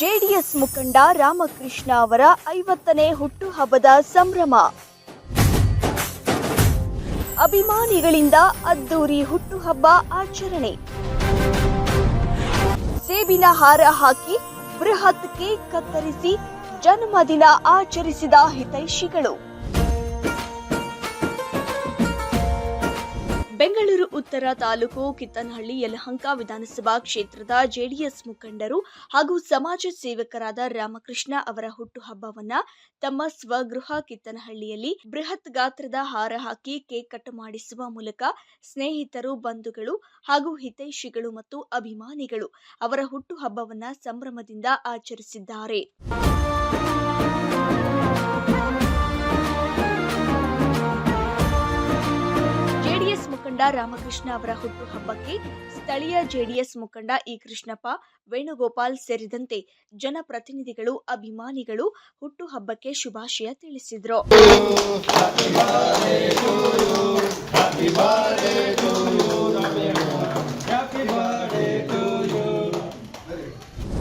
JDS ಮುಖಂಡ ರಾಮಕೃಷ್ಣ ಅವರ ಐವತ್ತನೇ ಹುಟ್ಟುಹಬ್ಬದ ಸಂಭ್ರಮ. ಅಭಿಮಾನಿಗಳಿಂದ ಅದ್ದೂರಿ ಹುಟ್ಟುಹಬ್ಬ ಆಚರಣೆ. ಸೇಬಿನ ಹಾರ ಹಾಕಿ ಬೃಹತ್ ಕೇಕ್ ಕತ್ತರಿಸಿ ಜನ್ಮದಿನ ಆಚರಿಸಿದ ಹಿತೈಷಿಗಳು. ಬೆಂಗಳೂರು ಉತ್ತರ ತಾಲೂಕು ಕಿತ್ತನಹಳ್ಳಿ ಯಲಹಂಕ ವಿಧಾನಸಭಾ ಕ್ಷೇತ್ರದ ಜೆಡಿಎಸ್ ಮುಖಂಡರು ಹಾಗೂ ಸಮಾಜ ಸೇವಕರಾದ ರಾಮಕೃಷ್ಣ ಅವರ ಹುಟ್ಟುಹಬ್ಬವನ್ನ ತಮ್ಮ ಸ್ವಗೃಹ ಕಿತ್ತನಹಳ್ಳಿಯಲ್ಲಿ ಬೃಹತ್ ಗಾತ್ರದ ಹಾರ ಹಾಕಿ ಕೇಕ್ ಕಟ್ ಮಾಡಿಸುವ ಮೂಲಕ ಸ್ನೇಹಿತರು, ಬಂಧುಗಳು ಹಾಗೂ ಹಿತೈಷಿಗಳು ಮತ್ತು ಅಭಿಮಾನಿಗಳು ಅವರ ಹುಟ್ಟುಹಬ್ಬವನ್ನ ಸಂಭ್ರಮದಿಂದ ಆಚರಿಸಿದ್ದಾರೆ. ರಾಮಕೃಷ್ಣ ಅವರ ಹುಟ್ಟುಹಬ್ಬಕ್ಕೆ ಸ್ಥಳೀಯ ಜೆಡಿಎಸ್ ಮುಖಂಡ ಇ ಕೃಷ್ಣಪ್ಪ, ವೇಣುಗೋಪಾಲ್ ಸೇರಿದಂತೆ ಜನಪ್ರತಿನಿಧಿಗಳು, ಅಭಿಮಾನಿಗಳು ಹುಟ್ಟುಹಬ್ಬಕ್ಕೆ ಶುಭಾಶಯ ತಿಳಿಸಿದರು.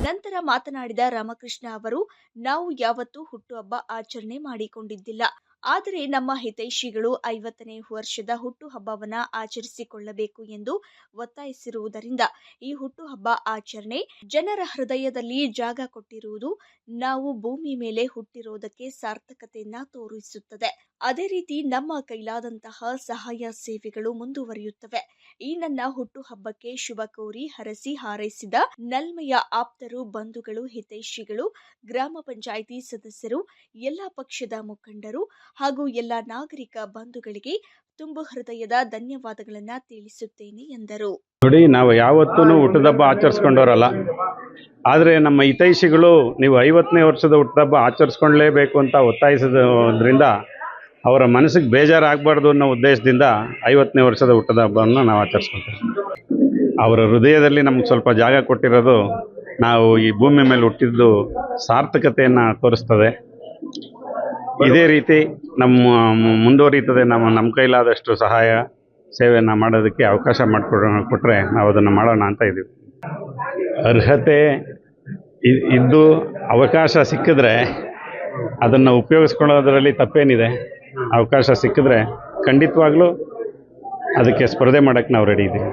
ನಂತರ ಮಾತನಾಡಿದ ರಾಮಕೃಷ್ಣ ಅವರು, ನಾವು ಯಾವತ್ತೂ ಹುಟ್ಟುಹಬ್ಬ ಆಚರಣೆ ಮಾಡಿಕೊಂಡಿದ್ದಿಲ್ಲ. ಆದರೆ ನಮ್ಮ ಹಿತೈಷಿಗಳು ಐವತ್ತನೇ ವರ್ಷದ ಹುಟ್ಟುಹಬ್ಬವನ್ನು ಆಚರಿಸಿಕೊಳ್ಳಬೇಕು ಎಂದು ಒತ್ತಾಯಿಸಿರುವುದರಿಂದ ಈ ಹುಟ್ಟುಹಬ್ಬ ಆಚರಣೆ ಜನರ ಹೃದಯದಲ್ಲಿ ಜಾಗ ಕೊಟ್ಟಿರುವುದು ನಾವು ಭೂಮಿ ಮೇಲೆ ಹುಟ್ಟಿರೋದಕ್ಕೆ ಸಾರ್ಥಕತೆಯನ್ನ ತೋರಿಸುತ್ತದೆ. ಅದೇ ರೀತಿ ನಮ್ಮ ಕೈಲಾದಂತಹ ಸಹಾಯ ಸೇವೆಗಳು ಮುಂದುವರಿಯುತ್ತವೆ. ಈ ನನ್ನ ಹುಟ್ಟುಹಬ್ಬಕ್ಕೆ ಶುಭ ಕೋರಿ ಹರಸಿ ಹಾರೈಸಿದ ನಲ್ಮೆಯ ಆಪ್ತರು, ಬಂಧುಗಳು, ಹಿತೈಷಿಗಳು, ಗ್ರಾಮ ಪಂಚಾಯಿತಿ ಸದಸ್ಯರು, ಎಲ್ಲ ಪಕ್ಷದ ಮುಖಂಡರು ಹಾಗೂ ಎಲ್ಲ ನಾಗರಿಕ ಬಂಧುಗಳಿಗೆ ತುಂಬು ಹೃದಯದ ಧನ್ಯವಾದಗಳನ್ನ ತಿಳಿಸುತ್ತೇನೆ ಎಂದರು. ನೋಡಿ, ನಾವು ಯಾವತ್ತೂ ಹುಟ್ಟದಬ್ಬ ಆಚರಿಸ್ಕೊಂಡವರಲ್ಲ. ಆದರೆ ನಮ್ಮ ಹಿತೈಷಿಗಳು ನೀವು ಐವತ್ತನೇ ವರ್ಷದ ಹುಟ್ಟದಬ್ಬ ಆಚರಿಸ್ಕೊಳ್ಳೇಬೇಕು ಅಂತ ಒತ್ತಾಯಿಸೋದ್ರಿಂದ ಅವರ ಮನಸ್ಸಿಗೆ ಬೇಜಾರಾಗಬಾರ್ದು ಅನ್ನೋ ಉದ್ದೇಶದಿಂದ ಐವತ್ತನೇ ವರ್ಷದ ಹುಟ್ಟದ ಹಬ್ಬವನ್ನು ನಾವು ಆಚರಿಸ್ಕೊತೀವಿ. ಅವರ ಹೃದಯದಲ್ಲಿ ನಮ್ಗೆ ಸ್ವಲ್ಪ ಜಾಗ ಕೊಟ್ಟಿರೋದು ನಾವು ಈ ಭೂಮಿ ಮೇಲೆ ಹುಟ್ಟಿದ್ದು ಸಾರ್ಥಕತೆಯನ್ನು ತೋರಿಸ್ತದೆ. ಇದೇ ರೀತಿ ನಮ್ಮ ಮುಂದುವರಿಯುತ್ತದೆ ನಮ್ಮ ನಮ್ಮ ಕೈಲಾದಷ್ಟು ಸಹಾಯ, ಸೇವೆಯನ್ನು ಮಾಡೋದಕ್ಕೆ ಅವಕಾಶ ಮಾಡಿಕೊಡೋಣ ಕೊಟ್ಟರೆ ನಾವು ಅದನ್ನು ಮಾಡೋಣ ಅಂತ ಇದ್ದೀವಿ. ಅರ್ಹತೆ ಇದ್ದು ಅವಕಾಶ ಸಿಕ್ಕಿದ್ರೆ ಅದನ್ನು ಉಪಯೋಗಿಸ್ಕೊಳ್ಳೋದ್ರಲ್ಲಿ ತಪ್ಪೇನಿದೆ. ಅವಕಾಶ ಸಿಕ್ಕಿದ್ರೆ ಖಂಡಿತವಾಗ್ಲೂ ಅದಕ್ಕೆ ಸ್ಪರ್ಧೆ ಮಾಡೋಕ್ಕೆ ನಾವು ರೆಡಿ ಇದ್ದೀವಿ